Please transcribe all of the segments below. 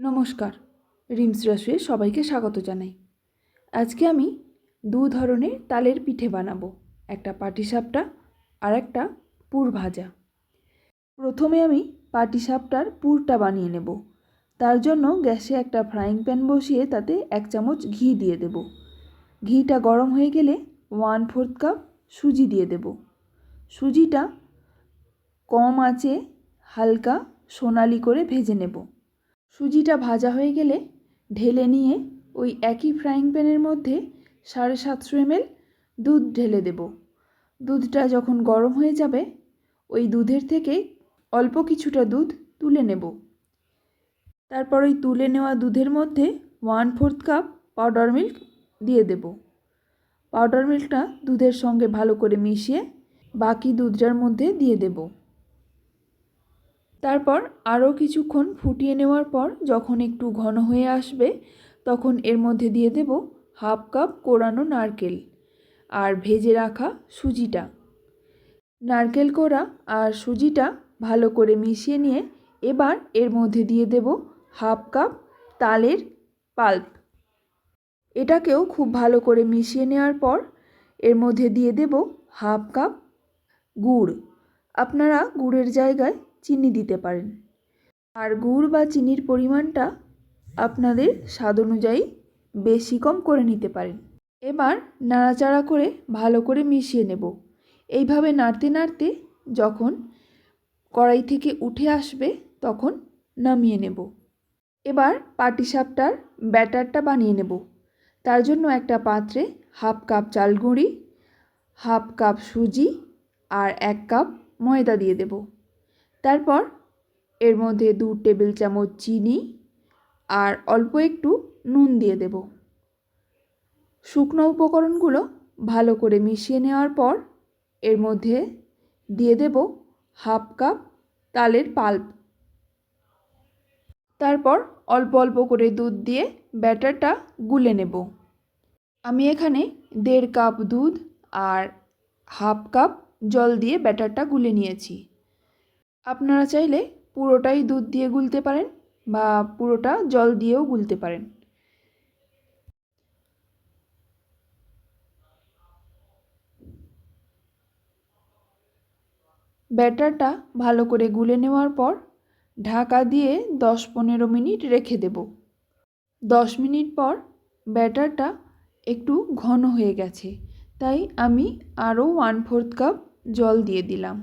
নমস্কার, রিমস রসুয়ে সবাইকে স্বাগত জানাই। আজকে আমি দু ধরনের তালের পিঠে বানাবো, একটা পাটিসাপটা আর একটা পুর ভাজা। প্রথমে আমি পাটিসাপটার পুরটা বানিয়ে নেব। তার জন্য গ্যাসে একটা ফ্রাইং প্যান বসিয়ে তাতে এক চামচ ঘি দিয়ে দেব। ঘিটা গরম হয়ে গেলে ওয়ান ফোর্থ কাপ সুজি দিয়ে দেব। সুজিটা কম আঁচে হালকা সোনালি করে ভেজে নেব। সুজিটা ভাজা হয়ে গেলে ঢেলে নিয়ে ওই একই ফ্রাইং প্যানের মধ্যে সাড়ে সাতশো এমএল দুধ ঢেলে দেব। দুধটা যখন গরম হয়ে যাবে, ওই দুধের থেকে অল্প কিছুটা দুধ তুলে নেব। তারপর ওই তুলে নেওয়া দুধের মধ্যে one fourth cup powder milk দিয়ে দেব। পাউডার মিল্কটা দুধের সঙ্গে ভালো করে মিশিয়ে বাকি দুধটার মধ্যে দিয়ে দেবো। তারপর আরও কিছুক্ষণ ফুটিয়ে নেওয়ার পর যখন একটু ঘন হয়ে আসবে, তখন এর মধ্যে দিয়ে দেব হাফ কাপ কোরানো নারকেল আর ভেজে রাখা সুজিটা। নারকেল কোড়া আর সুজিটা ভালো করে মিশিয়ে নিয়ে এবার এর মধ্যে দিয়ে দেব হাফ কাপ তালের পাল্প। এটাকেও খুব ভালো করে মিশিয়ে নেওয়ার পর এর মধ্যে দিয়ে দেব হাফ কাপ গুড়। আপনারা গুড়ের জায়গায় চিনি দিতে পারেন। আর গুড় বা চিনির পরিমাণটা আপনাদের স্বাদ অনুযায়ী বেশি কম করে নিতে পারেন। এবার নাড়াচাড়া করে ভালো করে মিশিয়ে নেব। এইভাবে নাড়তে নাড়তে যখন কড়াই থেকে উঠে আসবে তখন নামিয়ে নেব। এবার পাটিসাপটার ব্যাটারটা বানিয়ে নেব। তার জন্য একটা পাত্রে হাফ কাপ চাল গুঁড়ি হাফ কাপ সুজি আর এক কাপ ময়দা দিয়ে দেবো। তারপর এর মধ্যে দু টেবিল চামচ চিনি আর অল্প একটু নুন দিয়ে দেব। শুকনো উপকরণগুলো ভালো করে মিশিয়ে নেওয়ার পর এর মধ্যে দিয়ে দেব হাফ কাপ তালের পাল্প। তারপর অল্প অল্প করে দুধ দিয়ে ব্যাটারটা গুলে নেব। আমি এখানে দেড় কাপ দুধ আর হাফ কাপ জল দিয়ে ব্যাটারটা গুলে নিয়েছি। আপনারা চাইলে পুরোটাই দুধ দিয়ে গুলতে পারেন বা পুরোটা জল দিয়েও গুলতে পারেন। ব্যাটারটা ভালো করে গুলে নেওয়ার পর ঢাকা দিয়ে দশ পনেরো মিনিট রেখে দেব। দশ মিনিট পর ব্যাটারটা একটু ঘন হয়ে গেছে, তাই আমি আরও ওয়ান ফোর্থ কাপ জল দিয়ে দিলাম।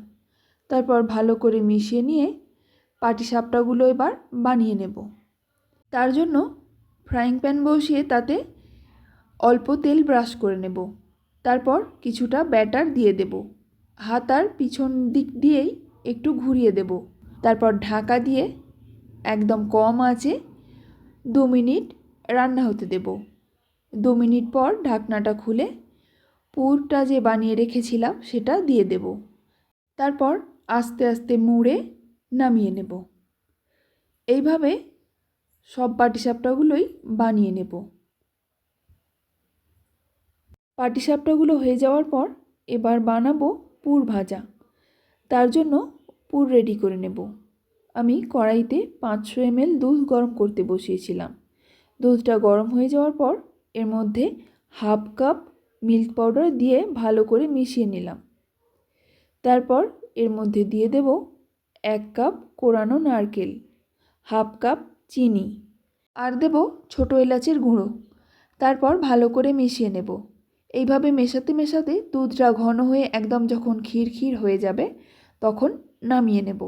তারপর ভালো করে মিশিয়ে নিয়ে পাটিসাপটাগুলো এবার বানিয়ে নেব। তার জন্য ফ্রাইং প্যান বসিয়ে তাতে অল্প তেল ব্রাশ করে নেব। তারপর কিছুটা ব্যাটার দিয়ে দেব। হাতার পিছন দিক দিয়েই একটু ঘুরিয়ে দেব। তারপর ঢাকা দিয়ে একদম কম আছে দু মিনিট রান্না হতে দেব। দু মিনিট পর ঢাকনাটা খুলে পুরটা যে বানিয়ে রেখেছিলাম সেটা দিয়ে দেব। তারপর আস্তে আস্তে মুড়ে নামিয়ে নেব। এইভাবে সব পাটিসাপটাগুলোই বানিয়ে নেব। পাটিসাপটাগুলো হয়ে যাওয়ার পর এবার বানাবো পুর ভাজা। তার জন্য পুর রেডি করে নেব। আমি কড়াইতে পাঁচশো এমএল দুধ গরম করতে বসিয়েছিলাম। দুধটা গরম হয়ে যাওয়ার পর এর মধ্যে হাফ কাপ মিল্ক পাউডার দিয়ে ভালো করে মিশিয়ে নিলাম। তারপর এর মধ্যে দিয়ে দেব এক কাপ কোরানো নারকেল, হাফ কাপ চিনি আর দেব ছোটো এলাচের গুঁড়ো। তারপর ভালো করে মিশিয়ে নেব। এইভাবে মেশাতে মেশাতে দুধটা ঘন হয়ে একদম যখন ক্ষীর ক্ষীর হয়ে যাবে, তখন নামিয়ে নেব।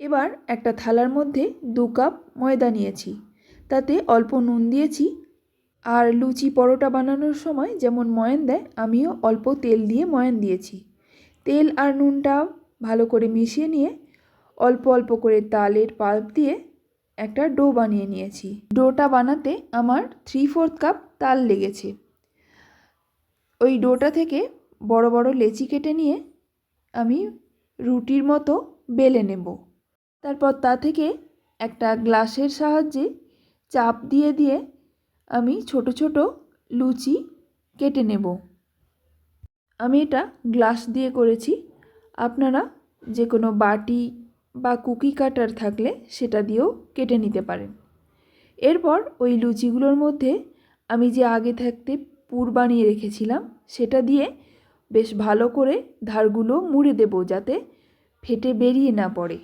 এবার একটা থালার মধ্যে দু কাপ ময়দা নিয়েছি। তাতে অল্প নুন দিয়েছি আর লুচি পরোটা বানানোর সময় যেমন ময়ান দেয়, আমিও অল্প তেল দিয়ে ময়ান দিয়েছি। তেল আর নুনটা ভালো করে মিশিয়ে নিয়ে অল্প অল্প করে তালের পাল্প দিয়ে একটা ডো বানিয়ে নিয়েছি। ডোটা বানাতে আমার থ্রি ফোর্থ কাপ তাল লেগেছে। ওই ডোটা থেকে বড় বড় লেচি কেটে নিয়ে আমি রুটির মতো বেলে নেব। তারপর তা থেকে একটা গ্লাসের সাহায্যে চাপ দিয়ে দিয়ে আমি ছোট ছোট লুচি কেটে নেব। আমি এটা গ্লাস দিয়ে করেছি। আপনারা যে কোনো বাটি বা কুকি কাটার থাকলে সেটা দিয়েও কেটে নিতে পারেন। এরপর ওই লুচিগুলোর মধ্যে আমি যে আগে থাকতে পুর বানিয়ে রেখেছিলাম, সেটা দিয়ে বেশ ভালো করে ধারগুলো মুড়ে দেবো যাতে ফেটে বেরিয়ে না পড়ে।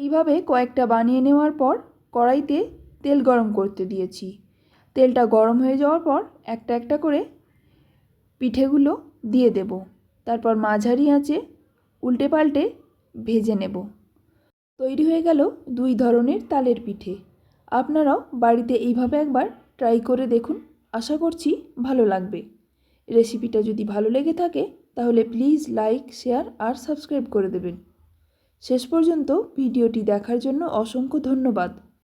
এইভাবে কয়েকটা বানিয়ে নেওয়ার পর কড়াইতে তেল গরম করতে দিয়েছি। তেলটা গরম হয়ে যাওয়ার পর একটা একটা করে পিঠেগুলো দিয়ে দেব। তারপর মাঝারি আঁচে উল্টে পাল্টে ভেজে নেব। তৈরি হয়ে গেল দুই ধরনের তালের পিঠে। আপনারাও বাড়িতে এইভাবে একবার ট্রাই করে দেখুন। আশা করছি ভালো লাগবে। রেসিপিটা যদি ভালো লেগে থাকে, তাহলে প্লিজ লাইক, শেয়ার আর সাবস্ক্রাইব করে দেবেন। শেষ পর্যন্ত ভিডিওটি দেখার জন্য অসংখ্য ধন্যবাদ।